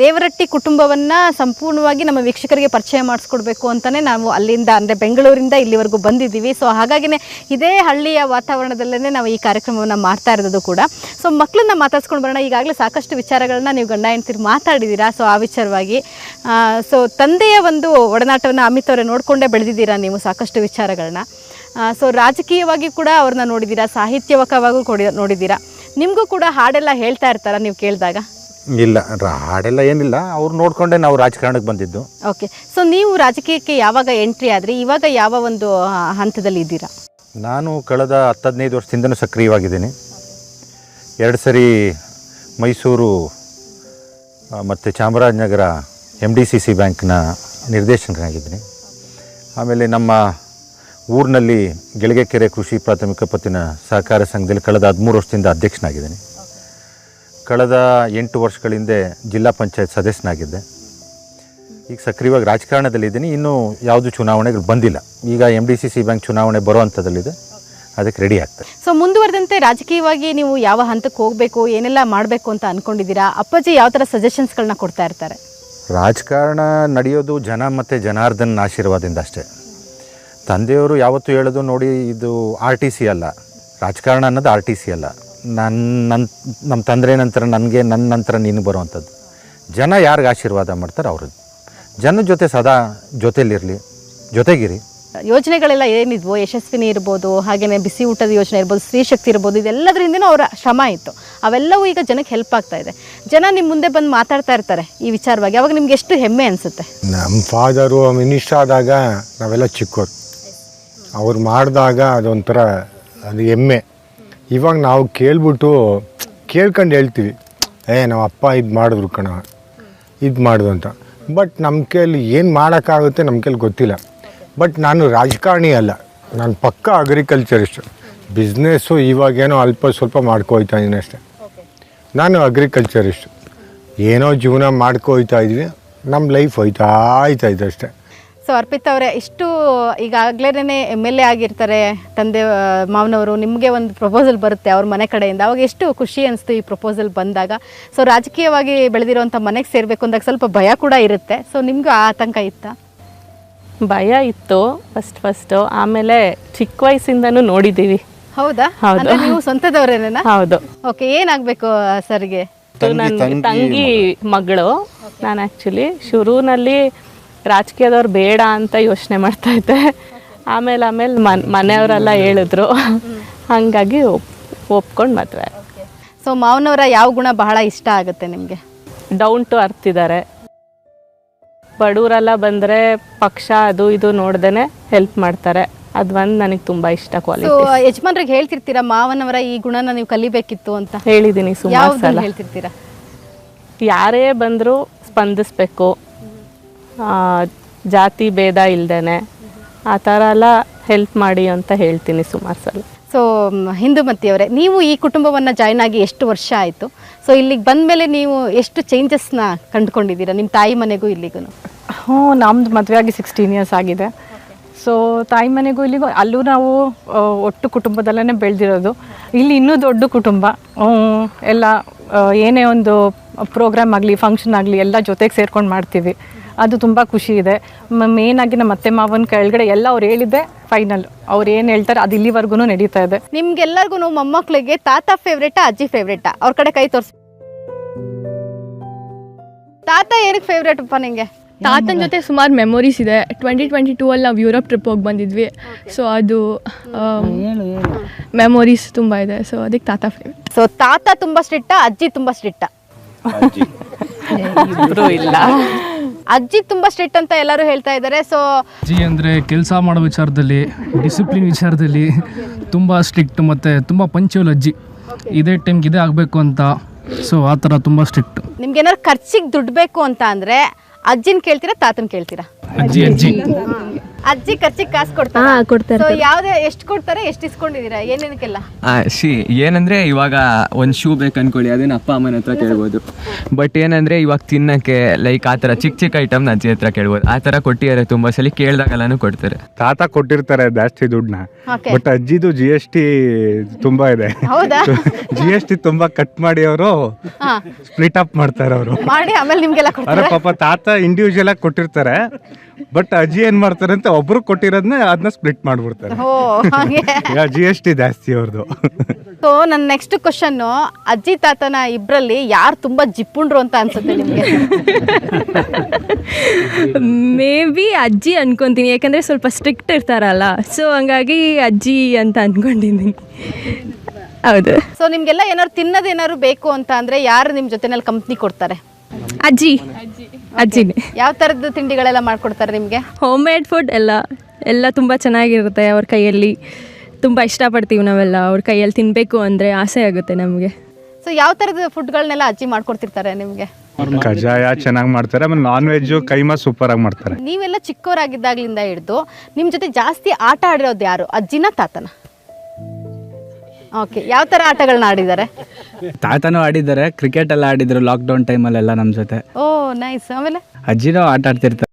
ದೇವರಟ್ಟಿ ಕುಟುಂಬವನ್ನ ಸಂಪೂರ್ಣವಾಗಿ ನಮ್ಮ ವೀಕ್ಷಕರಿಗೆ ಪರಿಚಯ ಮಾಡಿಸ್ಕೊಡ್ಬೇಕು ಅಂತಲೇ ನಾವು ಅಲ್ಲಿಂದ, ಅಂದರೆ ಬೆಂಗಳೂರಿಂದ ಇಲ್ಲಿವರೆಗೂ ಬಂದಿದ್ದೀವಿ. ಸೊ ಹಾಗಾಗಿನೇ ಇದೇ ಹಳ್ಳಿಯ ವಾತಾವರಣದಲ್ಲೇ ನಾವು ಈ ಕಾರ್ಯಕ್ರಮವನ್ನು ಮಾಡ್ತಾ ಇರೋದು ಕೂಡ. ಸೊ ಮಕ್ಕಳನ್ನ ಮಾತಾಡ್ಸ್ಕೊಂಡು ಬರೋಣ. ಈಗಾಗಲೇ ಸಾಕಷ್ಟು ವಿಚಾರಗಳನ್ನ ನೀವು ಗಂಡ ಹೆಂಡ್ತಿರು ಮಾತಾಡಿದ್ದೀರಾ? ಸೊ ಆ ವಿಚಾರವಾಗಿ ಸೊ ತಂದೆಯ ಒಂದು ಒಡನಾಟವನ್ನು ಅಮಿತ್ ಅವರೇ ನೋಡಿಕೊಂಡೇ ಬೆಳೆದಿದ್ದೀರಾ ನೀವು ಸಾಕಷ್ಟು ವಿಚಾರಗಳನ್ನ? ಸೊ ರಾಜಕೀಯವಾಗಿ ಕೂಡ ಅವ್ರನ್ನ ನೋಡಿದ್ದೀರಾ? ಸಾಹಿತ್ಯವಕವಾಗೂ ಕೊಡಿ, ನೋಡಿದ್ದೀರಾ? ನಿಮಗೂ ಕೂಡ ಹಾಡೆಲ್ಲ ಹೇಳ್ತಾ ಇರ್ತಾರ ನೀವು ಕೇಳಿದಾಗ? ಇಲ್ಲ ರ- ಹಾಡೆಲ್ಲ ಏನಿಲ್ಲ. ಅವ್ರು ನೋಡ್ಕೊಂಡೆ ನಾವು ರಾಜಕಾರಣಕ್ಕೆ ಬಂದಿದ್ದು. ಓಕೆ ಸೊ ನೀವು ರಾಜಕೀಯಕ್ಕೆ ಯಾವಾಗ ಎಂಟ್ರಿ ಆದ್ರಿ? ಇವಾಗ ಯಾವ ಒಂದು ಆ, ಹಂತದಲ್ಲಿ ಇದ್ದೀರಾ? ನಾನು ಕಳೆದ ಹತ್ತು ಹದಿನೈದು ವರ್ಷದಿಂದನೂ ಸಕ್ರಿಯವಾಗಿದ್ದೀನಿ. ಎರಡು ಸರಿ ಮೈಸೂರು ಮತ್ತು Chamarajanagar M D C C ಬ್ಯಾಂಕ್ನ ನಿರ್ದೇಶಕನಾಗಿದ್ದೀನಿ. ಆಮೇಲೆ ನಮ್ಮ ಊರಿನಲ್ಲಿ ಗೆಳಗೆಕೆರೆ ಕೃಷಿ ಪ್ರಾಥಮಿಕ ಪತ್ತಿನ ಸಹಕಾರ ಸಂಘದಲ್ಲಿ ಕಳೆದ ಹದಿಮೂರು ವರ್ಷದಿಂದ ಅಧ್ಯಕ್ಷನಾಗಿದ್ದೀನಿ. ಕಳೆದ ಎಂಟು ವರ್ಷಗಳ ಹಿಂದೆ ಜಿಲ್ಲಾ ಪಂಚಾಯತ್ ಸದಸ್ಯನಾಗಿದ್ದೆ. ಈಗ ಸಕ್ರಿಯವಾಗಿ ರಾಜಕಾರಣದಲ್ಲಿದ್ದೀನಿ. ಇನ್ನೂ ಯಾವುದು ಚುನಾವಣೆಗಳು ಬಂದಿಲ್ಲ. ಈಗ M D C C bank ಚುನಾವಣೆ ಬರೋ ಅದಕ್ಕೆ ರೆಡಿ ಆಗ್ತದೆ ಸೊ ಮುಂದುವರೆದಂತೆ ರಾಜಕೀಯವಾಗಿ ನೀವು ಯಾವ ಹಂತಕ್ಕೆ ಹೋಗಬೇಕು ಏನೆಲ್ಲ ಮಾಡಬೇಕು ಅಂತ ಅಂದ್ಕೊಂಡಿದ್ದೀರಾ ಅಪ್ಪಾಜಿ ಯಾವ ಥರ ಸಜೆಷನ್ಸ್ಗಳನ್ನ ಕೊಡ್ತಾ ಇರ್ತಾರೆ? ರಾಜಕಾರಣ ನಡೆಯೋದು ಜನ ಮತ್ತು ಜನಾರ್ದನ ಆಶೀರ್ವಾದದಿಂದ ಅಷ್ಟೇ. ತಂದೆಯವರು ಯಾವತ್ತೂ ಹೇಳೋದು ನೋಡಿ ಇದು ಆರ್ ಟಿ ಸಿ ಅಲ್ಲ. ರಾಜಕಾರಣ ಅನ್ನೋದು ಆರ್ ಟಿ ಸಿ ಅಲ್ಲ. ನನ್ನ ನನ್ನ ನಮ್ಮ ತಂದೆ ನಂತರ ನನಗೆ ನನ್ನ ನಂತರ ನೀನು ಬರುವಂಥದ್ದು. ಜನ ಯಾರಿಗೆ ಆಶೀರ್ವಾದ ಮಾಡ್ತಾರೆ ಅವ್ರದ್ದು. ಜನ ಜೊತೆ ಸದಾ ಜೊತೆಯಲ್ಲಿರಲಿ ಜೊತೆಗಿರಿ. ಯೋಜನೆಗಳೆಲ್ಲ ಏನಿದ್ವು ಯಶಸ್ವಿನಿ ಇರ್ಬೋದು ಹಾಗೆಯೇ ಬಿಸಿ ಊಟದ ಯೋಜನೆ ಇರ್ಬೋದು ಸ್ತ್ರೀ ಶಕ್ತಿ ಇರ್ಬೋದು ಇದೆಲ್ಲದರಿಂದನೂ ಅವರ ಶ್ರಮ ಇತ್ತು. ಅವೆಲ್ಲವೂ ಈಗ ಜನಕ್ಕೆ ಹೆಲ್ಪ್ ಆಗ್ತಾ ಇದೆ. ಜನ ನಿಮ್ಮ ಮುಂದೆ ಬಂದು ಮಾತಾಡ್ತಾ ಇರ್ತಾರೆ ಈ ವಿಚಾರವಾಗಿ. ಅವಾಗ ನಿಮ್ಗೆ ಎಷ್ಟು ಹೆಮ್ಮೆ ಅನಿಸುತ್ತೆ? ನಮ್ಮ ಫಾದರು ಮಿನಿಸ್ಟರ್ ಆದಾಗ ನಾವೆಲ್ಲ ಚಿಕ್ಕವರು ಅವ್ರು ಮಾಡಿದಾಗ ಅದೊಂಥರ ಅದು ಹೆಮ್ಮೆ. ಇವಾಗ ನಾವು ಕೇಳ್ಬಿಟ್ಟು ಕೇಳ್ಕೊಂಡು ಹೇಳ್ತೀವಿ ಏ ನಮ್ಮ ಅಪ್ಪ ಇದು ಮಾಡಿದ್ರು ಕಣ ಇದು ಮಾಡಿದ್ರು ಅಂತ. ಬಟ್ ನಮ್ಮ ಕೈಯಲ್ಲಿ ಏನು ಮಾಡೋಕ್ಕಾಗುತ್ತೆ ನಮ್ಮ ಕೈಲಿ ಗೊತ್ತಿಲ್ಲ. ಬಟ್ ನಾನು ರಾಜಕಾರಣಿ ಅಲ್ಲ ನಾನು ಪಕ್ಕ ಅಗ್ರಿಕಲ್ಚರಿಸ್ಟ್ ಬಿಸ್ನೆಸ್ಸು ಇವಾಗೇನೋ ಅಲ್ಪ ಸ್ವಲ್ಪ ಮಾಡ್ಕೋಯ್ತಾ ಇದ್ದೀನಿ ಅಷ್ಟೇ. ನಾನು ಅಗ್ರಿಕಲ್ಚರಿಸ್ಟ್ ಏನೋ ಜೀವನ ಮಾಡ್ಕೋಯ್ತಾ ಇದ್ವಿ ನಮ್ಮ ಲೈಫ್ ಹೋಯ್ತಾ ಆಯ್ತಾ ಇದೆ ಅಷ್ಟೇ. ಸೊ ಅರ್ಪಿತಾ ಅವರೇ ಇಷ್ಟು ಈಗಾಗಲೇ ಎಂ ಎಲ್ ಎ ಆಗಿರ್ತಾರೆ ತಂದೆ ಮಾವನವರು ನಿಮಗೆ ಒಂದು ಪ್ರಪೋಸಲ್ ಬರುತ್ತೆ ಅವ್ರ ಮನೆ ಕಡೆಯಿಂದ. ಅವಾಗ ಎಷ್ಟು ಖುಷಿ ಅನಿಸ್ತು ಈ ಪ್ರಪೋಸಲ್ ಬಂದಾಗ? ಸೊ ರಾಜಕೀಯವಾಗಿ ಬೆಳೆದಿರೋಂಥ ಮನೆಗೆ ಸೇರಬೇಕು ಅಂದಾಗ ಸ್ವಲ್ಪ ಭಯ ಕೂಡ ಇರುತ್ತೆ. ಸೊ ನಿಮಗೂ ಆ ಆತಂಕ ಇತ್ತಾ? ಭಯ ಇತ್ತು ಫಸ್ಟ್ ಫಸ್ಟು ಆಮೇಲೆ ಚಿಕ್ಕ ವಯಸ್ಸಿಂದನೂ ನೋಡಿದ್ದೀವಿ ಹೌದಾ? ಹೌದು. ನೀವು ಸ್ವಂತದವರೇನೇನಾ? ಹೌದು. ಓಕೆ ಏನಾಗಬೇಕು ಸರ್ಗೆ? ನನ್ನ ತಂಗಿ ಮಗಳು. ನಾನು ಆ್ಯಕ್ಚುಲಿ ಶುರುನಲ್ಲಿ ರಾಜಕೀಯದವ್ರು ಬೇಡ ಅಂತ ಯೋಚನೆ ಮಾಡ್ತಾ ಇದ್ದೆ. ಆಮೇಲೆ ಆಮೇಲೆ ಮನ್ ಮನೆಯವರೆಲ್ಲ ಹೇಳಿದ್ರು. ಹಾಗಾಗಿ ಒಪ್ಕೊಂಡು ಮದುವೆ. ಸೊ ಮಾವನವರ ಯಾವ ಗುಣ ಬಹಳ ಇಷ್ಟ ಆಗುತ್ತೆ ನಿಮಗೆ? ಡೌನ್ ಟು ಅರ್ತ್ ಇದ್ದಾರೆ ಬಡವರೆಲ್ಲ ಬಂದರೆ ಪಕ್ಷ ಅದು ಇದು ನೋಡ್ದೇ ಹೆಲ್ಪ್ ಮಾಡ್ತಾರೆ. ಅದು ಒಂದು ನನಗೆ ತುಂಬ ಇಷ್ಟ ಸೊ ಕ್ವಾಲಿಟಿ ಯಜಮಾನ್ರಿಗೆ ಹೇಳ್ತಿರ್ತೀರಾ ಮಾವನವರ ಈ ಗುಣನ ನೀವು ಕಲಿಬೇಕಿತ್ತು ಅಂತ? ಹೇಳಿದ್ದೀನಿ ಸುಮಾರು ಯಾವ್ದು ಸಲ. ಹೇಳ್ತಿರ್ತೀರಾ? ಯಾರೇ ಬಂದರೂ ಸ್ಪಂದಿಸ್ಬೇಕು. ಜಾತಿ ಭೇದ ಇಲ್ದೇ ಆ ಥರ ಎಲ್ಲ ಹೆಲ್ಪ್ ಮಾಡಿ ಅಂತ ಹೇಳ್ತೀನಿ ಸುಮಾರು ಸಲ. ಸೊ ಹಿಂದುಮತಿ ಅವರೇ ನೀವು ಈ ಕುಟುಂಬವನ್ನು ಜಾಯ್ನ್ ಆಗಿ ಎಷ್ಟು ವರ್ಷ ಆಯಿತು? ಸೊ ಇಲ್ಲಿಗೆ ಬಂದ ಮೇಲೆ ನೀವು ಎಷ್ಟು ಚೇಂಜಸ್ನ ಕಂಡುಕೊಂಡಿದ್ದೀರಾ? ನಿಮ್ಮ ತಾಯಿ ಮನೆಗೂ ಇಲ್ಲಿಗೂ ಹ್ಞೂ ನಮ್ದು ಮದುವೆ ಆಗಿ ಸಿಕ್ಸ್ಟೀನ್ ಇಯರ್ಸ್ ಆಗಿದೆ. ಸೊ ತಾಯಿ ಮನೆಗೂ ಇಲ್ಲಿಗೂ ಅಲ್ಲೂ ನಾವು ಒಟ್ಟು ಕುಟುಂಬದಲ್ಲೇ ಬೆಳೆದಿರೋದು. ಇಲ್ಲಿ ಇನ್ನೂ ದೊಡ್ಡ ಕುಟುಂಬ. ಎಲ್ಲ ಏನೇ ಒಂದು ಪ್ರೋಗ್ರಾಮ್ ಆಗಲಿ ಫಂಕ್ಷನ್ ಆಗಲಿ ಎಲ್ಲ ಜೊತೆಗೆ ಸೇರ್ಕೊಂಡು ಮಾಡ್ತೀವಿ. ಅದು ತುಂಬ ಖುಷಿ ಇದೆ. ಮೇಯ್ನಾಗಿ ನಮ್ಮ ಅತ್ತೆ ಮಾವನ ಕೆಳಗಡೆ ಎಲ್ಲ ಅವ್ರು ಹೇಳಿದ್ದೆ ಫೈನಲ್ ಅವ್ರು ಏನು ಹೇಳ್ತಾರೆ ಅದು ಇಲ್ಲಿವರೆಗೂ ನಡೀತಾ ಇದೆ. ನಿಮ್ಗೆಲ್ಲರಿಗೂ ಮೊಮ್ಮಕ್ಕಳಿಗೆ ತಾತ ಫೇವ್ರೇಟಾ ಅಜ್ಜಿ ಫೇವ್ರೇಟಾ ಅವ್ರ ಕಡೆ ಕೈ ತೋರಿಸಿ. ತಾತ ಏನಕ್ಕೆ ಫೇವ್ರೇಟ್ ಅಪ್ಪ ನಿಂಗೆ? ತಾತನ ಜೊತೆ ಸುಮಾರು ಮೆಮೊರೀಸ್ ಇದೆ. ಟ್ವೆಂಟಿ ಟ್ವೆಂಟಿ ಟೂ ಅಲ್ಲಿ ನಾವು ಯುರೋಪ್ ಟ್ರಿಪ್ ಹೋಗಿ ಬಂದಿದ್ವಿ. ಸೊ ಅದು ಮೆಮೊರೀಸ್ ತುಂಬ ಇದೆ. ಸೊ ಅದಕ್ಕೆ ತಾತ ಫೇವ್ರೇಟ್ ಸೊ ತಾತ ತುಂಬ ಸ್ಟ್ರಿಕ್ಟಾ ಅಜ್ಜಿ ತುಂಬ ಸ್ಟ್ರಿಕ್ಟಾ ಇಲ್ಲ. ಅಜ್ಜಿ ತುಂಬಾ ಸ್ಟ್ರಿಕ್ಟ್ ಅಂತ ಎಲ್ಲರೂ ಹೇಳ್ತಾ ಇದ್ದಾರೆ ಸೊ ಅಜ್ಜಿ ಅಂದರೆ ಕೆಲಸ ಮಾಡೋ ವಿಚಾರದಲ್ಲಿ ಡಿಸಿಪ್ಲಿನ್ ವಿಚಾರದಲ್ಲಿ ತುಂಬ ಸ್ಟ್ರಿಕ್ಟ್ ಮತ್ತು ತುಂಬ ಪಂಚುವಲ್ ಅಜ್ಜಿ. ಇದೇ ಟೈಮ್ಗೆ ಇದೇ ಆಗಬೇಕು ಅಂತ. ಸೊ ಆ ಥರ ತುಂಬ ಸ್ಟ್ರಿಕ್ಟ್ ನಿಮ್ಗೆ ಏನಾದ್ರು ಖರ್ಚಿಗೆ ದುಡ್ಡು ಬೇಕು ಅಂತ ಅಂದ್ರೆ ಅಜ್ಜಿನ ಕೇಳ್ತೀರಾ ತಾತನ್ ಕೇಳ್ತೀರಾ? ಅಜ್ಜಿ ಅಜ್ಜಿ. ಅಜ್ಜಿ ಖರ್ಚಿಗೆ ಕಾಸು ಕೊಡ್ತಾರೆ? ಹಾ, ಕೊಡ್ತಾರೆ, ಸೊ ಯಾವ್ದೇ ಎಷ್ಟು ಕೊಡ್ತಾರೆ ಎಷ್ಟು ಇಸ್ಕೊಂಡಿದ್ದೀರಾ? ಏನೇನಕ್ಕೆಲ್ಲ? ಶಿ ಏನಂದ್ರೆ ಇವಾಗ ಒಂದು ಶೂ ಬೇಕು ಅನ್ಕೊಳ್ಳಿ ಅದನ್ನ ಅಪ್ಪ ಅಮ್ಮನ ಹತ್ರ ಕೇಳ್ಬೋದು. ಬಟ್ ಏನಂದ್ರೆ ಇವಾಗ ತಿನ್ನಕ್ಕೆ ಲೈಕ್ ಆ ಥರ ಚಿಕ್ಕ ಚಿಕ್ಕ ಐಟಮ್ನ ಅಜ್ಜಿ ಹತ್ರ ಕೇಳ್ಬೋದು. ಆ ಥರ ಕೊಟ್ಟಿದ್ದಾರೆ ತುಂಬಾ ಸಲ ಕೇಳ್ದಾಗೆಲ್ಲನೂ ಕೊಡ್ತಾರೆ. ತಾತ ಕೊಟ್ಟಿರ್ತಾರೆ ಜಾಸ್ತಿ ದುಡ್ಡನ್ನ. Okay. ಬಟ್ ಅಜ್ಜಿದು ಜಿ ಎಸ್ ಟಿ ತುಂಬಾ ಇದೆ. ಹೌದಾ? ಜಿ ಎಸ್ ಟಿ ತುಂಬಾ ಕಟ್ ಮಾಡಿ ಅವರು ಹಾ. ಸ್ಪ್ಲಿಟ್ ಅಪ್ ಮಾಡ್ತಾರೆ ಅವರು. ಮಾಡಿ ಆಮೇಲೆ ನಿಮ್ಗೆಲ್ಲ ಅರೆ ಕೊಡ್ತಾರೆ ಪಾಪ ತಾತ ಇಂಡಿವಿಜುವಲ್ ಆಗಿ ಕೊಟ್ಟಿರ್ತಾರೆ. ಬಟ್ ಅಜ್ಜಿ ಏನ್ ಮಾಡ್ತಾರೆ ಅಂತ ಒಬ್ರು ಕೊಟ್ಟಿರೋದನ್ನ ಅದನ್ನ ಸ್ಪ್ಲಿಟ್ ಮಾಡ್ಬಿಡ್ತಾರೆ. ಓ ಹಾಗೆ. ಜಿ ಎಸ್ ಟಿ ಜಾಸ್ತಿ ಅವ್ರದ್ದು ಸೊ ನನ್ನ ನೆಕ್ಸ್ಟ್ ಕ್ವಶನ್ ಅಜ್ಜಿ ತಾತನ ಇಬ್ರಲ್ಲಿ ಯಾರು ತುಂಬಾ ಜಿಪ್ಪುಂಡ್ರು ಅಂತ ಅನ್ಸುತ್ತೆ ನಿಮ್ಗೆ? ಮೇ ಬಿ ಅಜ್ಜಿ ಅನ್ಕೊಂತೀನಿ ಯಾಕಂದ್ರೆ ಸ್ವಲ್ಪ ಸ್ಟ್ರಿಕ್ಟ್ ಇರ್ತಾರಲ್ಲ. ಸೊ ಹಂಗಾಗಿ ಅಜ್ಜಿ ಅಂತ ಅನ್ಕೊಂಡಿದ್ದೀನಿ. ಹೌದು. ಸೊ ನಿಮ್ಗೆಲ್ಲ ಏನಾದ್ರು ತಿನ್ನೋದೇನಾದ್ರು ಬೇಕು ಅಂತ ಅಂದ್ರೆ ಯಾರು ನಿಮ್ ಜೊತೆನಲ್ಲಿ ಕಂಪ್ನಿ ಕೊಡ್ತಾರೆ? ಅಜ್ಜಿ. ಅಜ್ಜಿನೇ ಯಾವ ತರದ ತಿಂಡಿಗಳೆಲ್ಲ ಮಾಡ್ಕೊಡ್ತಾರೆ ನಿಮ್ಗೆ? ಹೋಮ್ ಮೇಡ್ ಫುಡ್ ಎಲ್ಲ. ಎಲ್ಲ ತುಂಬ ಚೆನ್ನಾಗಿರುತ್ತೆ ಅವ್ರ ಕೈಯಲ್ಲಿ. ತುಂಬ ಇಷ್ಟಪಡ್ತೀವಿ ನಾವೆಲ್ಲ. ಅವ್ರ ಕೈಯಲ್ಲಿ ತಿನ್ನಬೇಕು ಅಂದರೆ ಆಸೆ ಆಗುತ್ತೆ ನಮಗೆ. ಸೊ ಯಾವ ತರದ ಫುಡ್ಗಳನ್ನೆಲ್ಲ ಅಜ್ಜಿ ಮಾಡ್ಕೊಡ್ತಿರ್ತಾರೆ ನಿಮ್ಗೆ? ಕಜಾಯ ಚೆನ್ನಾಗಿ ಮಾಡ್ತಾರೆ ಆಮೇಲೆ ನಾನ್ ವೆಜ್ ಕೈಮಾ ಸೂಪರ್ ಆಗಿ ಮಾಡ್ತಾರೆ. ನೀವೆಲ್ಲ ಚಿಕ್ಕವರಾಗಿದ್ದಾಗ್ಲಿಂದ ಹಿಡಿದು ನಿಮ್ ಜೊತೆ ಜಾಸ್ತಿ ಆಟ ಆಡಿರೋದು ಯಾರು? ಅಜ್ಜಿನ ತಾತನ? ಓಕೆ ಯಾವ ತರ ಆಟಗಳನ್ನ ಆಡಿದ್ದಾರೆ? ತಾತನೂ ಆಡಿದ್ದಾರೆ ಕ್ರಿಕೆಟ್ ಎಲ್ಲ ಆಡಿದ್ರು ಲಾಕ್ಡೌನ್ ಟೈಮಲ್ಲೆಲ್ಲ ನಮ್ಮ ಜೊತೆ. ಓ ನೈಸ್ ಆಮೇಲೆ? ಅಜ್ಜಿನೂ ಆಟ ಆಡ್ತಿರ್ತಾರೆ.